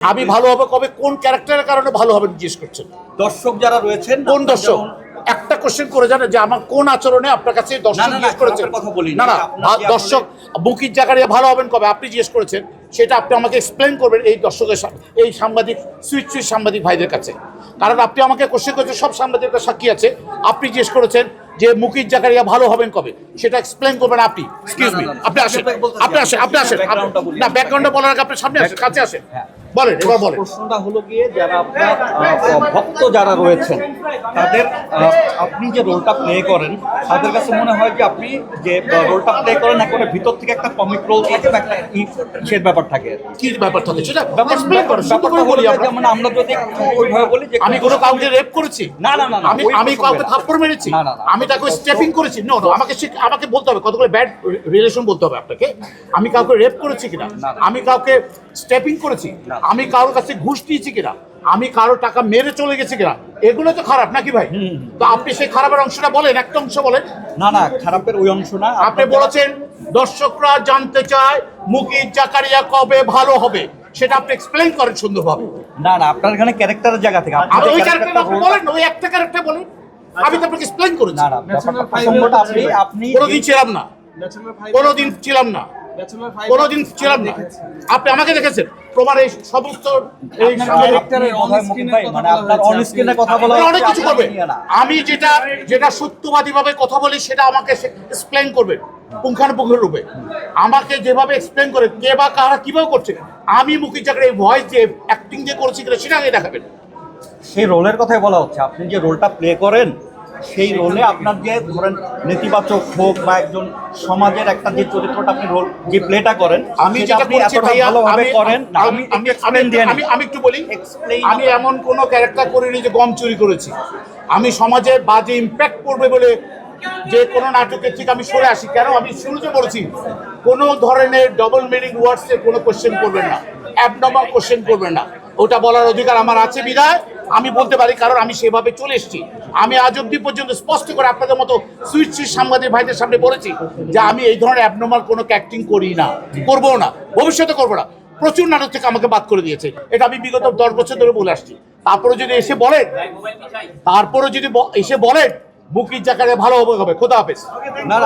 আমি ভালো হবে কবে? কোন ক্যারেক্টারের কারণে ভালো হবে জিজ্ঞেস করছেন? দর্শক যারা রয়েছেন কোন দর্শক? একটা কোশ্চেন করে জানেন যে আমার কোন আচরণে আপনার কাছে দর্শক জিজ্ঞেস করেছেন। না না দর্শক বুকির জায়গায় ভালো হবেন কবে? আপনি জিজ্ঞেস করেছেন সেটা আপনি আমাকে এক্সপ্লেন করবেন এই দর্শকের এই সাংবাদিক সুইচ সুইচ সাংবাদিক ভাইদের কাছে। কারণ আপনি আমাকে কোশ্চেন করেছেন সব সাংবাদিকরা সাক্ষী আছে। আপনি জিজ্ঞেস করেছেন যে মুকির জাকারিয়া ভালো হবেন কবে? সেটা এক্সপ্লেন করবেন আপনি। এক্সকিউজ মি আপনি আসেন আপনি আসেন আপনি আসেন। না ব্যাকগ্রাউন্ডটা বলার আগে আপনি সামনে আসেন কাছে আসেন। হ্যাঁ। বলেন এবার বলেন প্রশ্নটা হলো গিয়ে যারা আপনার ভক্ত যারা রয়েছেন তাদের আপনি যে রোলটা প্লে করেন তাদের কাছে মনে হয় যে আপনি যে রোলটা প্লে করেন একেবারে ভিতর থেকে একটা কমিক রোল থাকে বা একটা ইসের ব্যাপার থাকে কি ব্যাপার থাকে সেটা ব্যাপার ব্যাপারটা করে বলি আমরা যেমন আমরা যদি ওইভাবে বলি যে আমি কোনো কাউকে রেপ করেছি না, না, না, আমি আমি কাউকে। থাপ্পড় মেরেছি না, না। আমি তাকে স্টেপিং করেছি নো নো আমাকে আমাকে বলতে হবে কতগুলো ব্যাড রিলেশন বলতে হবে আপনাকে আমি কাউকে রেপ করেছি কিনা না। আমি কাউকে স্টেপিং করেছি না। আমি কারোর কাছে ঘুষ দিয়েছি কিনা? আমি কারও টাকা মেরে চলে গেছি কিনা? এগুলো তো খারাপ নাকি ভাই? তো আপনি সেই খারাপের অংশটা বলেন একটা অংশ বলেন। না না খারাপের ওই অংশ না। আপনি বলেছেন দর্শকরা জানতে চায় মুকির জাকারিয়া কবে ভালো হবে। সেটা আপনি এক্সপ্লেন করেন সুন্দরভাবে। না না আপনার এখানে ক্যারেক্টারের জায়গা থেকে। আপনি আমি ওই ক্যারেক্টারটা role- বলেন ওই একটা ক্যারেক্টার বলেন। আমি তো আপনাকে এক্সপ্লেন করেছি। না না আপনি আপনি কোনোদিন ছিলাম না। কোনোদিন ছিলাম না। কোনোদিন ছিলাম না। আপনি আমাকে দেখেছেন। প্রমাণ এই সমস্ত এই মানে অনেক কিছু না। আমি যেটা যেটা সত্যবাদী ভাবে কথা বলি সেটা আমাকে এক্সপ্লেন করবেন পুঙ্খানুপুঙ্খ রূপে। আমাকে যেভাবে এক্সপ্লেন করে কে বা কারা কীভাবে করছে আমি মুখী চাকরি এই ভয়েস যে অ্যাক্টিং যে করেছি সেটা আগে দেখাবেন। সেই রোলের কথাই বলা হচ্ছে। আপনি যে রোলটা প্লে করেন সেই রোলে আপনার যে ধরেন নেতিবাচক হোক বা একজন সমাজের একটা যে চরিত্রটা আপনি রোল যে প্লেটা করেন আমি আপনি এতটা ভালোভাবে করেন আমি আমি আমি আমি একটু বলি আমি এমন কোনো ক্যারেক্টার করিনি যে গম চুরি করেছি। আমি সমাজে বাজে ইম্প্যাক্ট করবে বলে যে কোনো নাটকের থেকে আমি সরে আসি। কেন? আমি শুরুতে বলেছি কোনো ধরনের ডবল মিনিং ওয়ার্ডসের কোনো কোশ্চেন করবেন না। অ্যাবনর্মাল কোশ্চেন করবেন না। ওটা বলার অধিকার আমার আছে বিধায়। আমি বলতে পারি কারণ আমি সেভাবে চলে এসেছি। আমি আজ অব্দি পর্যন্ত স্পষ্ট করে আপনাদের মতো সুইচ সুইচ সাংবাদিক ভাইদের সামনে বলেছি যে আমি এই ধরনের অ্যাবনর্মাল কোনো ক্যাক্টিং করি না করব না, ভবিষ্যতে করব না। প্রচুর নাটক থেকে আমাকে বাদ করে দিয়েছে। এটা আমি বিগত দশ বছর ধরে বলে আসছি। তারপরে যদি এসে বলেন, তারপরে যদি এসে বলেন, বুকির জায়গায় ভালো হবে হবে। খোদা হাফেজ। না